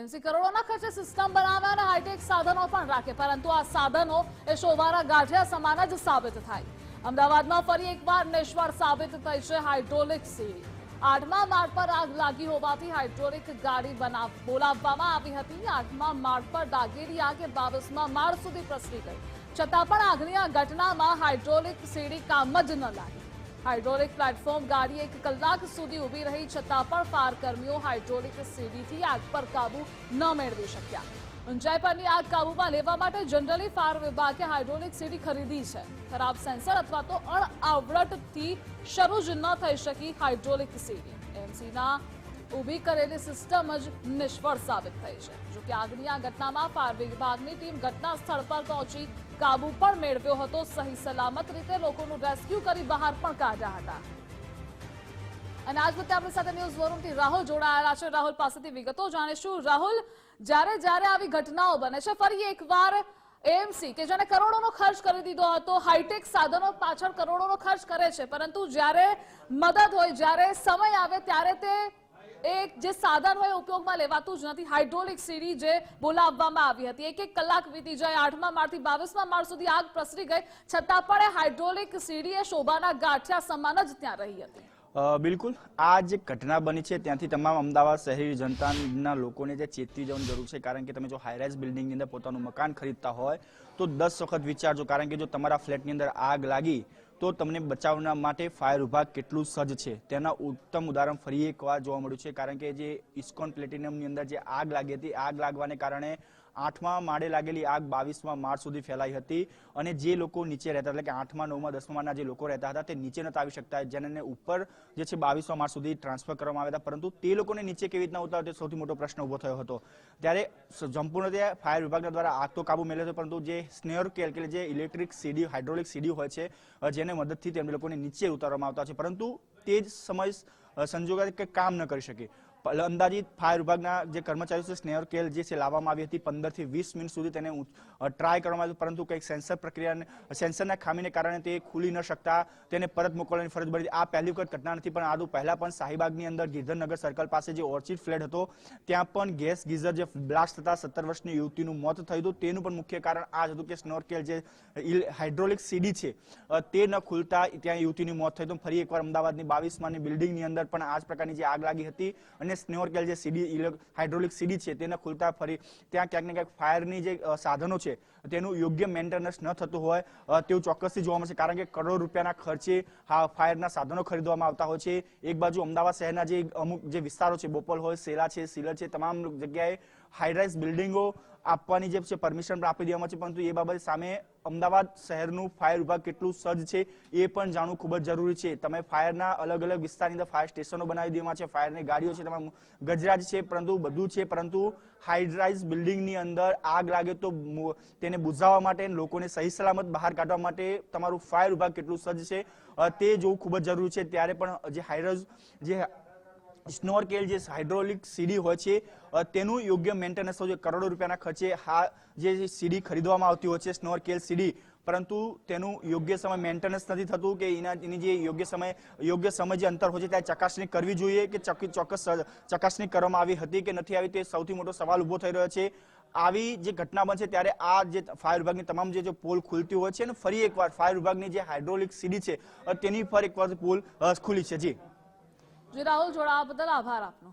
MC કરોડોના ખર્ચે system બનાવે અને હાઈટેક સાધનો પણ રાખે પરંતુ આ સાધનો એ શોભાના ગાંઠિયા સમાન જ સાબિત થાય. અમદાવાદમાં ફરી એકવાર નિષ્ફળ સાબિત થઈ છે હાઇડ્રોલિક સીડી આઠમા માર્ગ પર આગ લાગી હોવાથી હાઇડ્રોલિક ગાડી બનાવ, બોલાવવામાં આવી હતી. આઠમા માર્ગ પર દાગેલી આગે બાવીસમાં માર્ગ સુધી પ્રસરી ગઈ. છતાં પણ આગની આ ઘટનામાં હાઇડ્રોલિક સીડી કામ જ ન લાગી. હાઇડ્રોલિક પ્લેટફોર્મ ગાડી એક કલાક સુધી ઊભી રહી, છતાં પણ ફાયર કર્મીઓ હાઇડ્રોલિક સીડીથી આગ પર કાબુ ન મેળવી શક્યા. ઊંચાઈ પરની આગ કાબૂમાં લેવા માટે જનરલી ફાયર વિભાગે હાઇડ્રોલિક સીડી ખરીદી છે. ખરાબ સેન્સર અથવા તો અણઆવડતથી શરૂ જ ન થઈ શકી હાઇડ્રોલિક સીડી. એમસીના ઊભી કરેલી સિસ્ટમ જ નિષ્ફળ સાબિત થઈ છે. જોકે આગની આ ઘટનામાં ફાયર વિભાગની ટીમ ઘટના સ્થળ પર પહોંચી કાબુ પણ મેળવ્યો હતો. સહી સલામત રીતે લોકોનું રેસ્ક્યુ કરી બહાર પણ કાઢ્યા હતા. અને આજ વખતે આપણી સાથે ન્યૂઝ વોરૂમથી રાહુલ જોડાયેલા છે. રાહુલ પાસેથી વિગતો જાણીશું. રાહુલ, જ્યારે જ્યારે આવી ઘટનાઓ બને છે, ફરી એકવાર એએમસી કે જેને કરોડોનો ખર્ચ કરી દીધો હતો, હાઈટેક સાધનો પાછળ કરોડોનો ખર્ચ કરે છે, પરંતુ જ્યારે મદદ હોય, જ્યારે સમય આવે, ત્યારે તે એક જે સાધન હોય ઉપયોગમાં લેવાતું જ નથી. હાઇડ્રોલિક સીડી જે બોલાવવામાં આવી હતી. એક એક કલાક વીતી જાય, આઠમા માળથી બાવીસમા માળ સુધી આગ પ્રસરી ગઈ. છતાં પણ હાઇડ્રોલિક સીડીએ શોભાના ગાંઠિયા સમાન જ ત્યાં રહી હતી. બિલકુલ. આ જે ઘટના બની છે, ત્યાંથી તમામ અમદાવાદ શહેરી જનતાના લોકોને જે ચેતવી જવાની જરૂર છે, કારણ કે તમે જો હાઈરાઇઝ બિલ્ડિંગની અંદર પોતાનું મકાન ખરીદતા હોય, તો દસ વખત વિચારજો. કારણ કે જો તમારા ફ્લેટની અંદર આગ લાગી તો તમને બચાવના માટે ફાયર વિભાગ કેટલું સજ્જ છે? તેના ઉત્તમ ઉદાહરણ ફરી એકવાર જોવા મળ્યું છે, કારણ કે જે ઇસ્કોન પ્લેટિનિયમની અંદર જે આગ લાગી હતી, આગ લાગવાને કારણે આઠમા માળે લાગેલી આગ બાવીસમાં માળ સુધી ફેલાઈ હતી અને જે લોકો નીચે રહેતા એટલે કે આઠમા, નવમાં, દસમા માળના જે લોકો રહેતા હતા, તે નીચે નતા આવી શકતા. જેને ઉપર જે છે બાવીસમા માળ સુધી ટ્રાન્સફર કરવામાં આવ્યા હતા. પરંતુ તે લોકોને નીચે કેવી રીતના ઉતાર તે સૌથી મોટો પ્રશ્ન ઊભો થયો હતો. ત્યારે સંપૂર્ણ રીતે ફાયર વિભાગના દ્વારા આગ તો કાબુ મેળવ્યો હતો પરંતુ જે સ્નેર કેલ કે જે ઇલેક્ટ્રિક સીડી હાઇડ્રોલિક સીડી હોય છે જેને મદદથી તેમને લોકોને નીચે ઉતારવામાં આવતા છે. પરંતુ તે જ સમય સંજોગે કે કામ ન કરી શકે. અંદાજિત ફાયર વિભાગના જે કર્મચારીઓ છે, સ્નેહર કેલ જે છે, લાવવામાં આવી હતી પંદરથી વીસ મિનિટ સુધી તેને ટ્રાય કરવામાં આવ્યું પરંતુ કંઈક સેન્સર પ્રક્રિયા સેન્સરના ખામીને કારણે તે ખુલી ન શકતા, તેને પરત મોકલવાની ફરજ પડી આ પહેલી વખત ઘટના નથી, પણ આદુ પહેલા પણ શાહીબાગની અંદર ગિરધરનગર સર્કલ પાસે જે ઓર્ચિડ ફ્લેટ હતો, ત્યાં પણ ગેસ ગીઝર જે બ્લાસ્ટ થતા સત્તર વર્ષની યુવતીનું મોત થયું હતું. તેનું પણ મુખ્ય કારણ આ જ હતું કે સ્નોરકેલ જે હાઇડ્રોલિક સીડી છે તે ન ખુલતા ત્યાં યુવતીનું મોત થયું હતું ફરી એકવાર અમદાવાદની બાવીસમાની બિલ્ડિંગની અંદર પણ આ જ પ્રકારની જે આગ લાગી હતી અને સ્નેહરકેલ જે સીડી હાઇડ્રોલિક સીડી છે, તેને ખુલતા ફરી ત્યાં ક્યાંક ને ક્યાંક ફાયરની જે સાધનો છે તેનું યોગ્ય મેન્ટેનન્સ ન થતું હોય તેવું ચોક્કસથી જોવા મળશે. કારણ કે કરોડો રૂપિયાના ખર્ચે ફાયરના સાધનો ખરીદવામાં આવતા હોય છે. એક બાજુ અમદાવાદ શહેરના જે અમુક જે વિસ્તારો છે, બોપલ હોય, સેલા છે, સિલર છે, તમામ જગ્યાએ હાઈરાઇઝ બિલ્ડિંગો આપવાની જે છે પરમિશન આપી દેવામાં છે પરંતુ એ બાબત સામે અમદાવાદ શહેરનું ફાયર વિભાગ કેટલું સજ્જ છે, એ પણ જાણવું ખૂબ જ જરૂરી છે. તમે ફાયરના અલગ અલગ વિસ્તારની અંદર ફાયર સ્ટેશનો બનાવી દેવામાં છે ફાયરની ગાડીઓ છે, તમામ ગજરાજ છે, પરંતુ બધું છે. પરંતુ હાઈડ્રાઇઝ બિલ્ડિંગની અંદર આગ લાગે તો તેને બુઝાવવા માટે લોકોને સહી સલામત બહાર કાઢવા માટે તમારું ફાયર વિભાગ કેટલું સજ્જ છે તે જોવું ખૂબ જ જરૂરી છે. ત્યારે પણ જે હાઈરાઇઝ જે સ્નોરકેલ જે હાઇડ્રોલિક સીડી હોય છે તેનું યોગ્ય મેન્ટેનન્સ હોય કરોડો રૂપિયાના ખર્ચે હા, જે સીડી ખરીદવામાં આવતી હોય છે સ્નોરકેલ સીડી પરંતુ તેનું યોગ્ય સમય મેન્ટેનન્સ નથી થતું કે એના એની જે યોગ્ય સમય યોગ્ય સમય જે અંતર હોય છે, ત્યાં ચકાસણી કરવી જોઈએ કે ચોક્કી- ચોક્કસ ચકાસણી કરવામાં આવી હતી કે નથી આવી તે સૌથી મોટો સવાલ ઊભો થઈ રહ્યો છે. આવી જે ઘટના બનશે ત્યારે આ જે ફાયર વિભાગની તમામ જે પોલ ખુલતી હોય છે અને ફરી એકવાર ફાયર વિભાગની જે હાઇડ્રોલિક સીડી છે તેની ફરી એકવાર પોલ ખુલી છે. જી. રાહુલ જોડાવા બદલ આભાર આપનો.